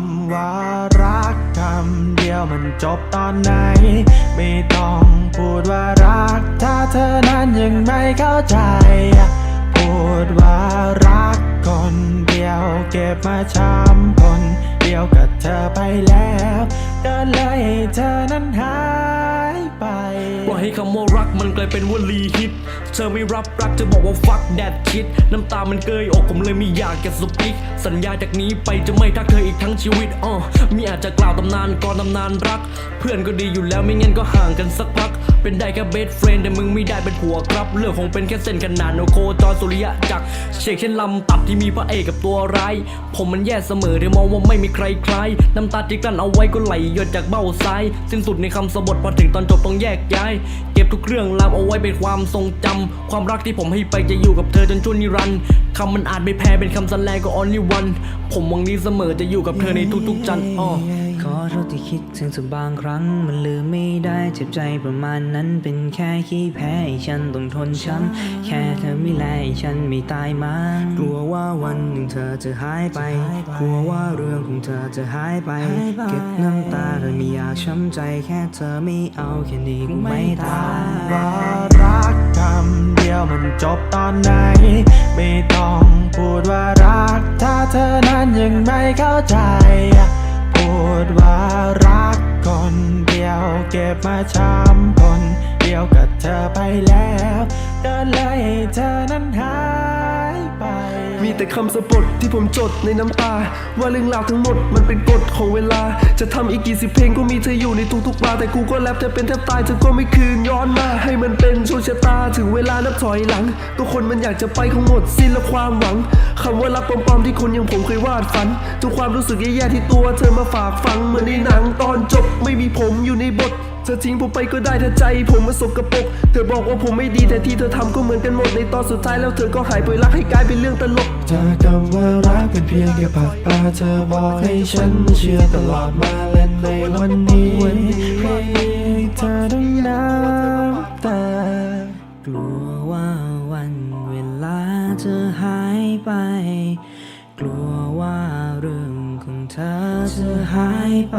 ำว่ารักคำเดียวมันจบตอนไหน ไม่ต้องพูดว่ารัก ถ้าเธอนั้นยังไม่เข้าใจ พูดว่ารักคนเดียวเก็บมาช้ำคนเดียวกับเธอไปแล้ว ก็เลยให้เธอนั้นหายไป ปล่อยให้คำว่ารักมันกลายเป็นวลีฮิต เธอไม่รับรักจะบอกว่า fuck that shit น้ำตามันเกยอกผมเลยไม่อยากจะสปิก สัญญาจากนี้ไปจะไม่ทักเธออีกทั้งชีวิตอ้อมีอาจจะกล่าวตำนานก่อนตำนานรัก เพื่อนก็ดีอยู่แล้วไม่งั้นก็ห่างกันสักพัก เป็นได้แค่เบสเฟรนแต่มึงไม่ได้เป็นผัวครับ เรื่องคงเป็นแค่เส้นขนานโอโคจรสุริยะจักรเชกเช่นลำตัดที่มีพระเอกกับตัวร้าย ผมมันแย่เสมอเดี๋ยวมองว่าไม่มีใครคล้าย น้ำตาที่กลั้นเอาไว้ก็ไหลหยดจากเบ้าซ้าย สิ้นสุดในคำสบทพอถึงตอนจบต้องแยกย้าย เก็บทุกเรื่องราวเอาไว้เป็นความทรงจำความรักที่ผมให้ไปจะอยู่กับเธอจนชั่วนิรันดร์คำมันอาจไม่แพ้เป็นคำสันแลก็ only one ผมหวังดีเสมอจะอยู่กับเธอในทุกๆจันทร์อ้อ ขอโทษที่คิดถึงสักบางครั้ง มันลืมไม่ได้เจ็บใจประมาณนั้นเป็นแค่ขี้แพ้ให้ฉันต้องทนช้ำแค่เธอไม่แลให้ฉันไม่ตายมากลัวว่าวันหนึ่งเธอจะหายไป กลัวว่าเรื่องของเธอจะหายไป เก็บน้ำตาแต่ไม่อยากช้ำใจแค่เธอไม่เอาแค่นี้กูไม่ตายว่ารักคำเดียวมันจบตอนไหน ไม่ต้องพูดว่ารัก ถ้าเธอนั้นยังไม่เข้าใจพู ดว่ารักคนเดียวเก็บมาช้ำคนเดียวกับเธอไปแล้วก็เลยให้เธอนั้นหาย มีแต่คำสะบทที่ผมจดในน้ำตา ว่าเรื่องราวทั้งหมดมันเป็นกฎของเวลา จะทำอีกกี่สิบเพลงก็มีเธออยู่ในทุกๆบาแต่กูก็แรปจะเป็นแทบตายเธอก็ไม่คืนย้อนมาให้มันเป็นโชคชะตาถึงเวลานับถอยหลัง ก็คนมันอยากจะไปคงหมดสิ้นและความหวังคำว่ารักปลอมๆที่คนอย่างผมเคยวาดฝันทุกความรู้สึกแย่ๆที่ตัวเธอมาฝากฟังเหมือนในหนังตอนจบไม่มีผมอยู่ในบท เธอทิ้งผมไปก็ได้ถ้าใจผมมาสกปรกเธอบอกว่าผมไม่ดีแต่ที่เธอทำก็เหมือนกันหมดในตอนสุดท้ายแล้วเธอก็หายไปรักให้กลายเป็นเรื่องตลกเธอคำว่ารักเป็นเพียงแค่ผักปลาเธอบอกให้ฉันเชื่อตลอดมาเล่นในวันนี้ให้เธอต้องน้ำตากลัวว่าวันเวลาจะหายไป กลัวว่าเรื่องของเธอจะหายไป